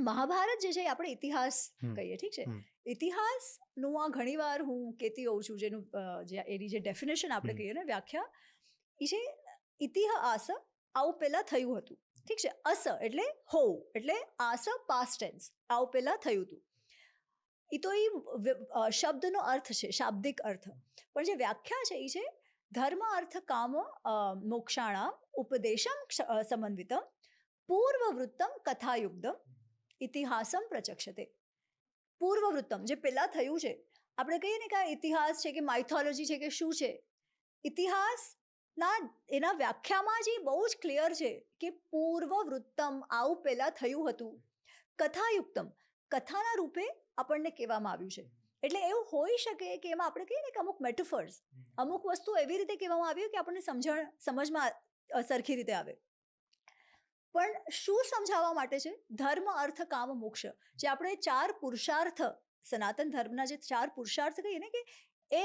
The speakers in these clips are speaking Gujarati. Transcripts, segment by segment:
મહાભારત જે છે આપણે ઇતિહાસ કહીએ ઠીક છે? ઇતિહાસનું આ ઘણીવાર હું કહેતી હોઉં છું જેનું જે એની જે ડેફિનેશન આપણે કહીએ ને વ્યાખ્યા એ છે ઇતિહાસ આવું પહેલાં થયું હતું ઠીક છે? અસ એટલે હોવ એટલે આસ પાસ્ટ ટેન્સ આવું પહેલાં થયું હતું. એ તો એ શબ્દનો અર્થ છે શાબ્દિક અર્થ. પણ જે વ્યાખ્યા છે એ છે ધર્મ અર્થ કામ મોક્ષાણામ ઉપદેશમ સમન્વિતમ પૂર્વવૃત્તમ કથાયુક્તમ ઇતિહાસમ પ્રચક્ષતે. પૂર્વવૃત્તમ જે પહેલાં થયું છે. આપણે કહીએ ને કે આ ઇતિહાસ છે કે માઇથોલોજી છે કે શું છે? ઇતિહાસના એના વ્યાખ્યામાં જે બહુ જ ક્લિયર છે કે પૂર્વવૃત્તમ આવું પહેલાં થયું હતું. કથાયુક્તમ કથાના રૂપે આપણને કહેવામાં આવ્યું છે. એટલે એવું હોઈ શકે કે એમાં આપણે કહીએ ને કે અમુક મેટફર્સ અમુક વસ્તુ એવી રીતે કહેવામાં આવી કે આપણને સમજણ સમજમાં સરખી રીતે આવે. પણ શું સમજાવવા માટે છે? ધર્મ, અર્થ, કામ, મોક્ષ. જે આપણે ચાર પુરુષાર્થ, સનાતન ધર્મના જે ચાર પુરુષાર્થ કહીએ ને કે એ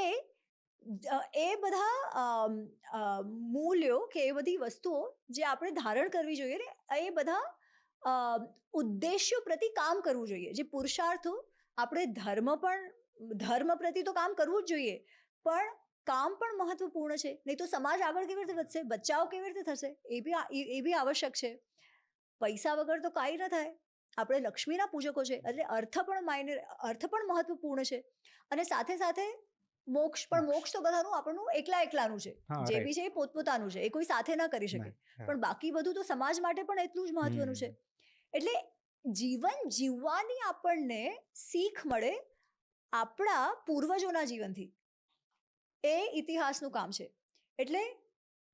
એ બધા મૂલ્યો કે એ બધી વસ્તુઓ જે આપણે ધારણ કરવી જોઈએ ને, એ બધા ઉદ્દેશ્યો પ્રતિ કામ કરવું જોઈએ. જે પુરુષાર્થો, આપણે ધર્મ પણ, ધર્મ પ્રતિ તો કામ કરવું જ જોઈએ, પણ કામ પણ મહત્વપૂર્ણ છે. નહીં તો સમાજ આગળ કેવી રીતે વધશે? બચ્ચાઓ કેવી રીતે થશે? એ બી એ બી આવશ્યક છે. પૈસા વગર તો કાંઈ ન થાય. આપણે લક્ષ્મીના પૂજકો છે એટલે અર્થ પણ માયને અર્થ પણ મહત્વપૂર્ણ છે. અને સાથે સાથે મોક્ષ પણ મોક્ષ. તો બધાનું આપણનું એકલા એકલાનું છે. જે બી છે એ પોતપોતાનું છે એ કોઈ સાથે ના કરી શકે. પણ બાકી બધું તો સમાજ માટે પણ એટલું જ મહત્વનું છે. એટલે જીવન જીવવાની આપણને શીખ મળે આપણા પૂર્વજોના જીવનથી. એ ઇતિહાસનું કામ છે. એટલે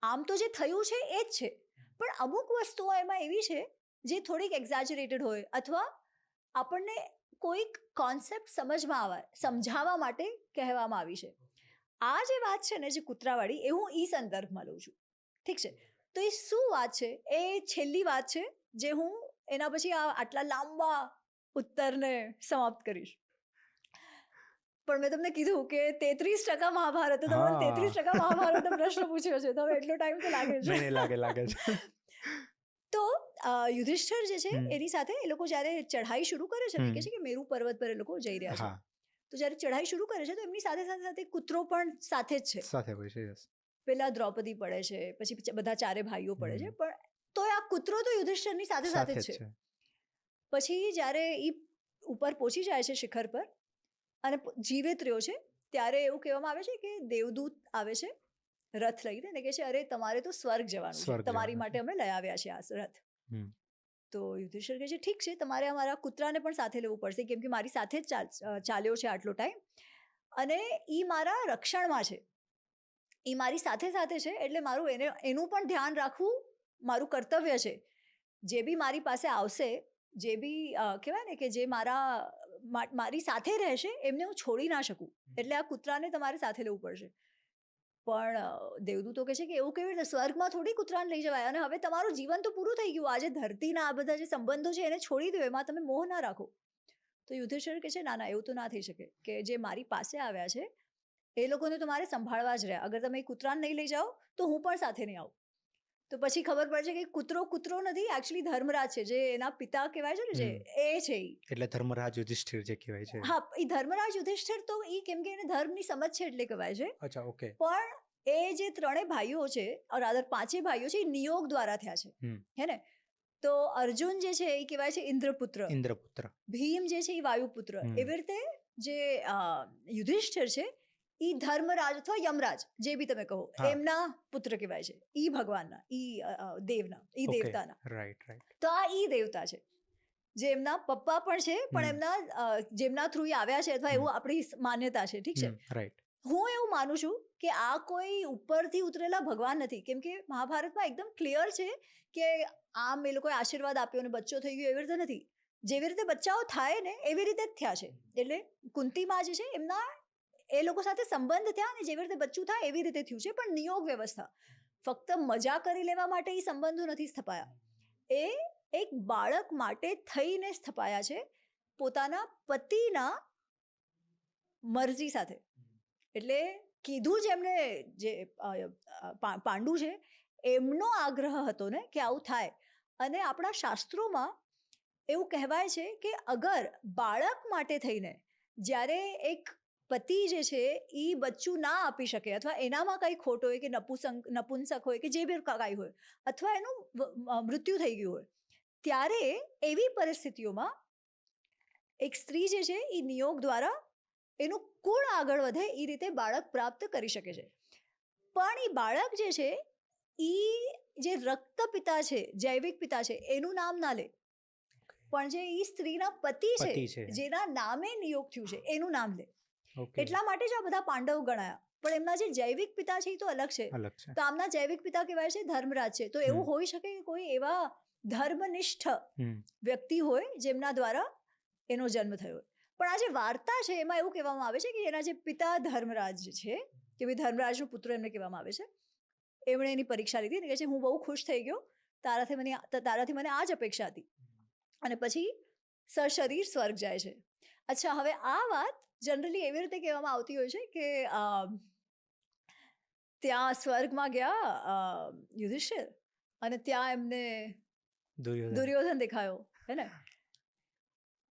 આમ તો જે થયું છે એ જ છે. પણ અમુક વસ્તુઓ એમાં એવી છે જે થોડીક એક્ઝાજરેટેડ હોય અથવા આપણને કોઈક કોન્સેપ્ટ સમજમાં આવે સમજાવવા માટે કહેવામાં આવી છે. આ જે વાત છે ને જે કૂતરાવાળી એ હું ઈ સંદર્ભમાં લઉં છું. ઠીક છે? તો એ શું વાત છે? એ છેલ્લી વાત છે જે હું એના પછી આ આટલા લાંબા ઉત્તરને સમાપ્ત કરીશ. પણ મેં તમને કીધું કે તેત્રીસ ટકા મહાભારત તો તમે તેત્રીસ ટકા મહાભારત પ્રશ્ન પૂછ્યો છે તો એટલો ટાઈમ તો લાગે છે લાગે લાગે છે તો યુધિષ્ઠર જે છે એની સાથે એ લોકો જ્યારે ચઢાઈ શરૂ કરે છે કે છે કે મેરુ પર્વત પર એ લોકો જઈ રહ્યા છે. તો જ્યારે ચઢાઈ શરૂ કરે છે તો એમની સાથે સાથે સાથે કૂતરો પણ સાથે જ છે. સાથે હોય છે પેલા દ્રૌપદી પડે છે પછી બધા ચારે ભાઈઓ પડે છે પણ તો આ કૂતરો તો યુધિષ્ઠરની સાથે સાથે જ છે. પછી જ્યારે એ ઉપર પહોંચી જાય છે શિખર પર અને જીવિત રહ્યો છે ત્યારે એવું કહેવામાં આવે છે કે દેવદૂત આવે છે. રથ લઈને ને કે છે અરે તમારે તો સ્વર્ગ જવાનું તમારી માટે અમે લઈ આવ્યા છે આ રથ. તો યુધિષ્ઠિર કહે છે ઠીક છે તમારે અમારા કૂતરાને પણ સાથે લેવું પડશે કેમ કે મારી સાથે જ ચાલ્યો છે આટલો ટાઈમ. અને એ મારા રક્ષણમાં છે. એ મારી સાથે સાથે છે એટલે મારું એને એનું પણ ધ્યાન રાખવું મારું કર્તવ્ય છે. જે બી મારી પાસે આવશે જે બી કહેવાય ને કે જે મારા મારી સાથે રહેશે એમને હું છોડી ના શકું. એટલે આ કૂતરાને તમારે સાથે લેવું પડશે. પણ દેવદૂતો કહે છે કે એવું કેવી રીતે? સ્વર્ગમાં થોડી કૂતરાને લઈ જવાય અને હવે તમારું જીવન તો પૂરું થઈ ગયું. આજે ધરતીના આ બધા જે સંબંધો છે એને છોડી દો, એમાં તમે મોહ ના રાખો. તો યુધિષ્ઠિર કહે છે, ના ના, એવું તો ના થઈ શકે કે જે મારી પાસે આવ્યા છે, એ લોકોને તો મારે સંભાળવા જ રહ્યા. અગર તમે કૂતરાને નહીં લઈ જાઓ, તો હું પણ સાથે નહીં આવું. તો પછી ખબર પડશે કે કૂતરો કૂતરો નથી એકચ્યુઅલી ધર્મરાજ છે જે એના પિતા કહેવાય છે ને જે એ છે એટલે ધર્મરાજ યુધિષ્ઠિર જે કહેવાય છે. હા એ ધર્મરાજ યુધિષ્ઠિર તો એ કેમ કે એને ધર્મની સમજ છે એટલે કહેવાય છે. અચ્છા ઓકે. પણ એ જે ત્રણેય ભાઈઓ છે રાધર પાંચે ભાઈઓ છે એ નિયોગ દ્વારા થયા છે. હે ને? તો અર્જુન જે છે એ કહેવાય છે ઇન્દ્રપુત્ર. ઇન્દ્રપુત્ર. ભીમ જે છે એ વાયુપુત્ર. એવી રીતે જે યુધિષ્ઠિર છે ઈ ધર્મરાજ અથવા યમરાજ જે બી તમે કહો એમના પુત્ર કહેવાય છે. ઈ ભગવાનના ઈ દેવના ઈ દેવતાના. રાઈટ રાઈટ તો આ ઈ દેવતા છે. જે એમના પપ્પા પણ છે પણ એમના જેમના થ્રુ આવ્યા છે અથવા એવું આપણી માન્યતા છે ઠીક છે? રાઈટ હું એવું માનું છું કે આ કોઈ ઉપરથી ઉતરેલા ભગવાન નથી. કેમ કે મહાભારતમાં એકદમ ક્લિયર છે કે આમ એ લોકોએ આશીર્વાદ આપ્યો અને બચ્ચો થઈ ગયો એવી રીતે નથી. જેવી રીતે બચ્ચાઓ થાય ને એવી રીતે જ થયા છે. એટલે કુંતીમાં જે છે એમના એ લોકો સાથે સંબંધ થયા અને જેવી રીતે બચ્ચું થાય એવી રીતે થયું છે, પણ નિયોગ વ્યવસ્થા. ફક્ત મજા કરી લેવા માટે એ સંબંધો નથી સ્થપાયા. એ એક બાળક માટે થઈને સ્થપાયા છે પોતાના પતિના મરજી સાથે. એટલે કીધું જ એમને જે પાંડુ છે, એમનો આગ્રહ હતો ને કે આવું થાય. અને આપણા શાસ્ત્રોમાં એવું કહેવાય છે કે અગર બાળક માટે થઈને જ્યારે એક પતિ જે છે એ બચ્ચું ના આપી શકે અથવા એનામાં કંઈ ખોટ હોય કે નપુસંક નપુંસક હોય કે જે બી કાંઈ હોય અથવા એનું મૃત્યુ થઈ ગયું હોય. ત્યારે એવી પરિસ્થિતિઓમાં એક સ્ત્રી જે છે એ નિયોગ દ્વારા એનું કુળ આગળ વધે એ રીતે બાળક પ્રાપ્ત કરી શકે છે. પણ એ બાળક જે છે એ જે રક્ત પિતા છે જૈવિક પિતા છે એનું નામ ના લે. પણ જે એ સ્ત્રીના પતિ છે. જેના નામે નિયોગ થયું છે એનું નામ લે. એટલા માટે જ આ બધા પાંડવ ગણાયા. પણ એમના જે જૈવિક પિતા છે એ તો અલગ છે. તો આમના જૈવિક પિતા કહેવાય છે ધર્મરાજ છે. તો એવું હોઈ શકે કે કોઈ એવા ધર્મનિષ્ઠ વ્યક્તિ હોય જેમના દ્વારા એનો જન્મ થયો. પણ આ જે વાર્તા છે એમાં એવું કહેવામાં આવે છે કે એના જે પિતા ધર્મરાજ છે કે ભાઈ ધર્મરાજનો પુત્ર એમને કહેવામાં આવે છે એમણે એની પરીક્ષા લીધી અને કહે છે હું બહુ ખુશ થઈ ગયો. તારાથી મને તારાથી મને આ જ અપેક્ષા હતી. અને પછી સશરીર સ્વર્ગ જાય છે. અચ્છા હવે આ વાત જનરલી એવી રીતે કહેવામાં આવતી હોય છે કે ત્યાં સ્વર્ગમાં ગયા યુધિષ્ઠિર અને ત્યાં એમને દુર્યોધન. દેખાયો હે ને?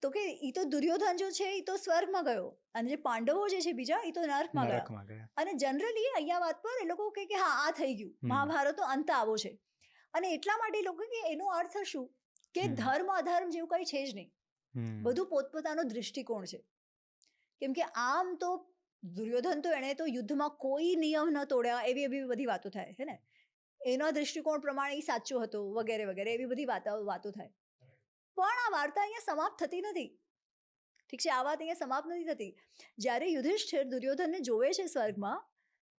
તો કે એ તો દુર્યોધન જો છે એ તો સ્વર્ગમાં ગયો અને જે પાંડવો જે છે બીજા એ તો નર્કમાં ગયા. અને જનરલી અહીંયા વાત પર એ લોકો કે હા આ થઈ ગયું. મહાભારત મહાભારતનો અંત આવો છે. અને એટલા માટે લોકો કે એનો અર્થ શું? કે ધર્મ અધર્મ જેવું કંઈ છે જ નહીં. બધું પોતપોતાનો દૃષ્ટિકોણ છે. કેમ કે આમ તો દુર્યોધન તો એણે તો યુદ્ધમાં કોઈ નિયમ ન તોડ્યા એવી એવી બધી વાતો થાય છે ને? એના દૃષ્ટિકોણ પ્રમાણે એ સાચું હતું વગેરે વગેરે એવી બધી વાતો વાતો થાય. પણ આ વાર્તા અહીંયા સમાપ્ત થતી નથી. ઠીક છે આ વાત અહીંયા સમાપ્ત નથી થતી. જ્યારે યુધિષ્ઠિર દુર્યોધનને જોવે છે સ્વર્ગમાં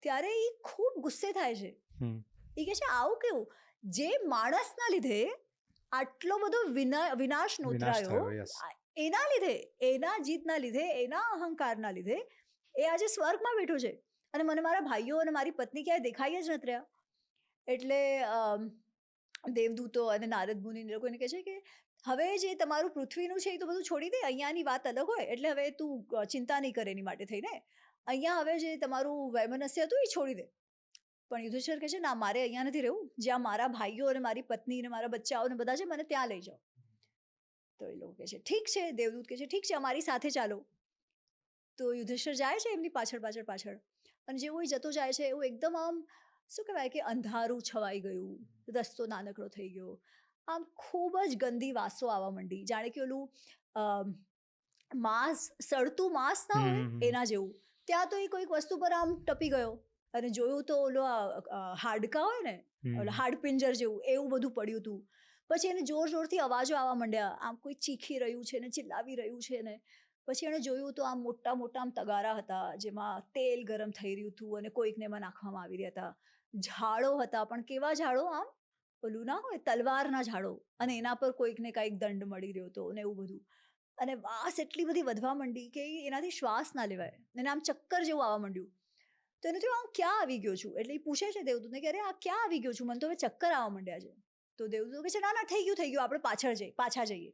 ત્યારે એ ખૂબ ગુસ્સે થાય છે. એ કહે છે આવું કેવું? જે માણસના લીધે આટલો બધો વિના વિનાશ નોતરાયો એના લીધે, એના જીતના લીધે, એના અહંકારના લીધે એ આજે સ્વર્ગમાં બેઠો છે. અને મને મારા ભાઈઓ અને મારી પત્ની ક્યાંય દેખાઈ જ નથી રહ્યા. એટલે દેવદૂતો અને નારદ મુનિ એ લોકો એને કહે છે કે, હવે જે તમારું પૃથ્વીનું છે એ તો બધું છોડી દે, અહીંયાની વાત અલગ હોય. એટલે હવે તું ચિંતા નહીં કરે એની માટે થઈને. અહીંયા હવે જે તમારું વૈમનસ્ય હતું એ છોડી દે. પણ યુધિષ્ઠર કહે છે, ના, મારે અહીંયા નથી રહેવું. જ્યાં મારા ભાઈઓ અને મારી પત્ની અને મારા બચ્ચાઓ ને બધા છે, મને ત્યાં લઈ જાઓ. તો એ લોકો કહે છે ઠીક છે દેવદૂત કહે છે ઠીક છે અમારી સાથે ચાલો. તો યુધિષ્ઠર જાય છે એમની પાછળ પાછળ પાછળ. અને જેવો એ જતો જાય છે એવું એકદમ આમ શું કહેવાય કે અંધારું છવાઈ ગયું. રસ્તો નાનકડો થઈ ગયો. આમ ખૂબ જ ગંદી વાસો આવવા માંડી. જાણે કે ઓલું માંસ સડતું માંસ ના હોય. એના જેવું. ત્યાં તો એ કોઈક વસ્તુ પર આમ ટપી ગયો. અને જોયું તો ઓલો હાડકા હોય ને. ઓલા હાડપિંજર જેવું એવું બધું પડ્યું હતું પછી એને જોર જોરથી અવાજો આવવા માંડ્યા. આમ કોઈ ચીખી રહ્યું છે ને, ચિલ્લાવી રહ્યું છે ને? પછી એણે જોયું તો આમ મોટા મોટા આમ તગારા હતા, જેમાં તેલ ગરમ થઈ રહ્યું હતું અને કોઈકને એમાં નાખવામાં આવી રહ્યા હતા. ઝાડો હતા, પણ કેવા ઝાડો આમ? પેલું ના હોય, તલવારના ઝાડો. અને એના પર કોઈકને કાંઈક દંડ મળી રહ્યો હતો ને એવું બધું. અને વાસ એટલી બધી વધવા માંડી કે એનાથી શ્વાસ ના લેવાય. અને આમ ચક્કર જેવું આવવા માંડ્યું. તો એને થયું હું ક્યાં આવી ગયો છું? એટલે એ પૂછે છે દેવદૂતને કે, અરે આ ક્યાં આવી ગયો છું? મને તો હવે ચક્કર આવવા માંડ્યા છે. તો દેવદૂત કહે છે, ના ના, થઈ ગયું થઈ ગયું, આપણે પાછળ જઈએ પાછા જઈએ.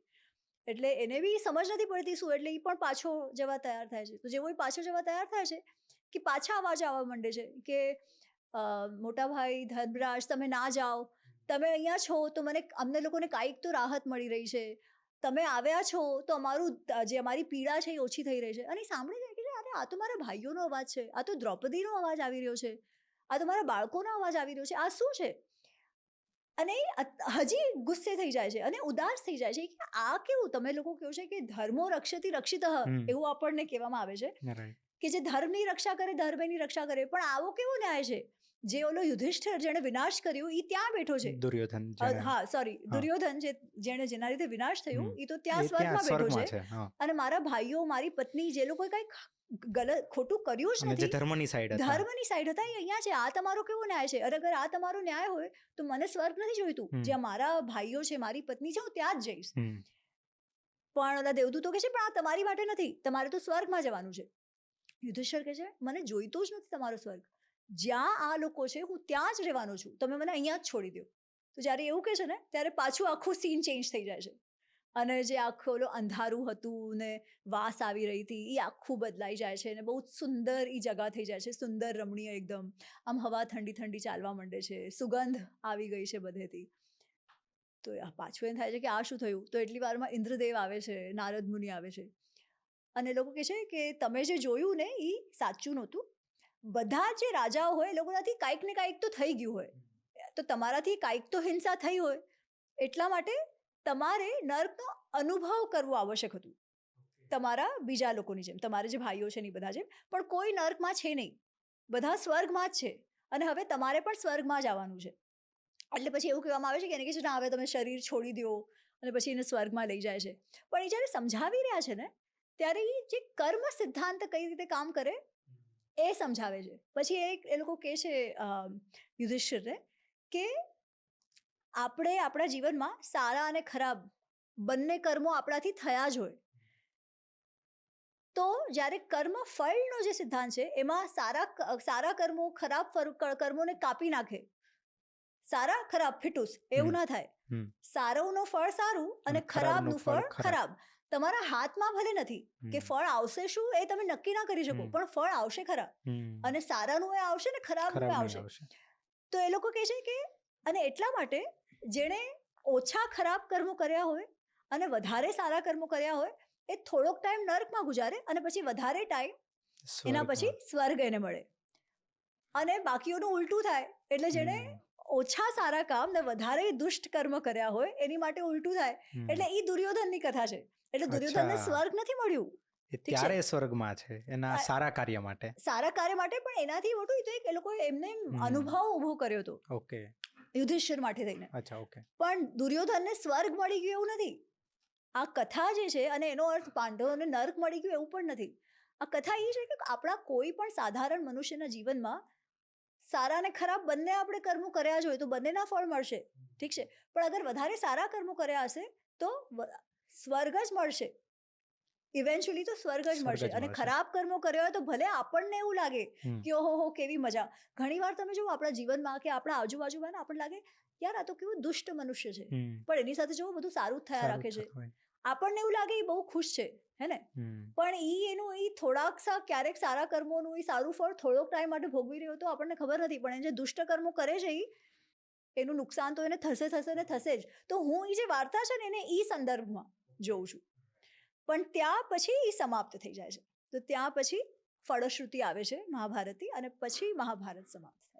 એટલે એને બી સમજ નથી પડતી શું, એટલે એ પણ પાછો જવા તૈયાર થાય છે. તો જેવો એ પાછો જવા તૈયાર થાય છે કે પાછા અવાજ આવવા માંડે છે કે મોટા ભાઈ ધર્મરાજ તમે ના જાઓ. તમે અહીંયા છો તો મને, અમને લોકોને કાંઈક તો રાહત મળી રહી છે. તમે આવ્યા છો તો અમારું, જે અમારી પીડા છે એ ઓછી થઈ રહી છે. અને સાંભળી જાય કે, અરે, આ તો મારા ભાઈઓનો અવાજ છે. આ તો દ્રૌપદીનો અવાજ આવી રહ્યો છે. આ તો મારા બાળકોનો અવાજ આવી રહ્યો છે. આ શું છે? અને હજી ગુસ્સે થઈ જાય છે અને ઉદાસ થઈ જાય છે કે આ કેવું? તમે લોકો કહો છે કે ધર્મો રક્ષતી રક્ષિત. એવું આપણને કહેવામાં આવે છે કે જે ધર્મની રક્ષા કરે ધર્મની રક્ષા કરે પણ આવો કેવો ન્યાય છે? જે ઓલો યુધિષ્ઠર જેણે વિનાશ કર્યો એ ત્યાં બેઠો છે. દુર્યોધન હા સોરી દુર્યોધન જે જેણે જેના લીધે વિનાશ થયું એ તો ત્યાં સ્વર્ગમાં બેઠો છે. અને મારા ભાઈઓ મારી પત્ની જે લોકો કઈ ગલત ખોટું કર્યું જ નથી ધર્મની સાઈડ હતા. ધર્મની સાઈડ હતા અહીંયા છે. આ તમારો કેવો ન્યાય છે? અને અગર આ તમારો ન્યાય હોય તો મને સ્વર્ગ નથી જોઈતું. જ્યાં મારા ભાઈઓ છે મારી પત્ની છે હું ત્યાં જ જઈશ. પણ ઓલા દેવદૂતો કે છે પણ આ તમારી માટે નથી. તમારે તો સ્વર્ગમાં જવાનું છે. યુધિષ્ઠર કહે છે મને જોઈતું જ નથી તમારો સ્વર્ગ. જ્યાં આ લોકો છે, હું ત્યાં જ રહેવાનો છું. તમે મને અહીંયા જ છોડી દો. તો જ્યારે એવું કહે છે ને, ત્યારે પાછું આખું સીન ચેન્જ થઈ જાય છે. અને જે આખું ઓલો અંધારું હતું ને વાસ આવી રહી હતી, એ આખું બદલાઈ જાય છે અને બહુ જ સુંદર એ જગા થઈ જાય છે. સુંદર રમણીય એકદમ. આમ હવા ઠંડી ઠંડી ચાલવા માંડે છે. સુગંધ આવી ગઈ છે બધેથી. તો પાછું એમ થાય છે કે આ શું થયું? તો એટલી વારમાં ઇન્દ્રદેવ આવે છે, નારદ મુનિ આવે છે. અને લોકો કહે છે કે તમે જે જોયું ને એ સાચું નહોતું. બધા જે રાજાઓ હોય એ લોકોનાથી કાંઈક ને કાંઈક તો થઈ ગયું હોય. તો તમારાથી કાંઈક તો હિંસા થઈ હોય. એટલા માટે તમારે નર્કનો અનુભવ કરવો આવશ્યક હતું. તમારા બીજા લોકોની જેમ તમારે જે ભાઈઓ છે ને બધા જેમ. પણ કોઈ નર્કમાં છે નહીં. બધા સ્વર્ગમાં જ છે. અને હવે તમારે પણ સ્વર્ગમાં જ આવવાનું છે. એટલે પછી એવું કહેવામાં આવે છે કે એને કે છે ના હવે તમે શરીર છોડી દો. અને પછી એને સ્વર્ગમાં લઈ જાય છે. પણ એ જ્યારે સમજાવી રહ્યા છે ને ત્યારે એ જે કર્મ સિદ્ધાંત કઈ રીતે કામ કરે એ સમજાવે છે. પછી એ એ લોકો કહે છે યુધિષ્ઠિરને કે આપણે આપણા જીવનમાં સારા અને ખરાબ બંને કર્મો આપણાથી થયા જ હોય. તો જ્યારે કર્મ ફળનો જે સિદ્ધાંત છે એમાં સારા સારા કર્મો ખરાબ કર્મોને કાપી નાખે. સારા ખરાબ ફિટુસ એવું ના થાય. સારોનું ફળ સારું અને ખરાબનું ફળ ખરાબ. ખરાબ. તમારા હાથમાં ભલે નથી કે ફળ આવશે શું એ તમે નક્કી ના કરી શકો પણ ફળ આવશે ખરા. અને સારાનું એ આવશે ને ખરાબનું ખરાબ આવશે. તો એ લોકો કહે છે કે અને એટલા માટે જેણે ઓછા ખરાબ કર્મો કર્યા હોય અને વધારે સારા કર્મો કર્યા હોય એ થોડોક ટાઈમ નર્કમાં ગુજારે અને પછી વધારે ટાઈમ એના પછી સ્વર્ગ એને મળે. અને બાકીઓનું ઉલટું થાય એટલે જેણે. ઓછા સારા કામ ને વધારે દુષ્ટ કર્મ કર્યા હોય એની માટે ઉલટું થાય. એટલે એ દુર્યોધનની કથા છે. એટલે દુર્યોધનને સ્વર્ગ નથી મળ્યું. ત્યારે સ્વર્ગમાં છે એના સારા કાર્ય માટે. સારા કાર્ય માટે પણ એનાથી મોટું તો એ લોકો એમને અનુભવ ઊભો કર્યો હતો. ઓકે. યુધિષ્ઠિર માટે થઈને. અચ્છા ઓકે. પણ દુર્યોધનને સ્વર્ગ મળી ગયું એવું નથી. આ કથા જે છે અને એનો અર્થ પાંડવોને નર્ક મળી ગયું એવું પણ નથી. આ કથા એ છે કે આપણા કોઈ પણ સાધારણ મનુષ્યના જીવનમાં સારા અને ખરાબ બંને આપણે કર્મો કર્યા જ હોય તો બંનેના ફળ મળશે. ઠીક છે? પણ અગર વધારે સારા કર્મો કર્યા હશે તો સ્વર્ગ જ મળશે. ઇવેન્ચ્યુઅલી તો સ્વર્ગ જ મળશે. અને ખરાબ કર્મો કર્યો હોય તો ભલે આપણને એવું લાગે કે ઓહો હો કેવી મજા. ઘણીવાર તમે જુઓ આપણા જીવનમાં કે આપણા આજુબાજુમાં આપણને લાગે યાર આ તો કેવું દુષ્ટ મનુષ્ય છે. પણ એની સાથે જો બધું સારું જ થયા રાખે છે. આપણને એવું લાગે એ બહુ ખુશ છે હે ને? પણ એ એનું એ થોડાક સા ક્યારેક સારા કર્મોનું એ સારું ફળ થોડોક ટાઈમ માટે ભોગવી રહ્યો તો આપણને ખબર નથી પણ એ જે દુષ્ટ કર્મો કરે છે એ એનું નુકસાન તો એને થશે થશે ને થશે જ. તો હું ઈ જે વાર્તા છે ને એને એ સંદર્ભમાં જોઉં છું. પણ ત્યાં પછી એ સમાપ્ત થઈ જાય છે. તો ત્યાં પછી ફળશ્રુતિ આવે છે મહાભારતની અને પછી મહાભારત સમાપ્ત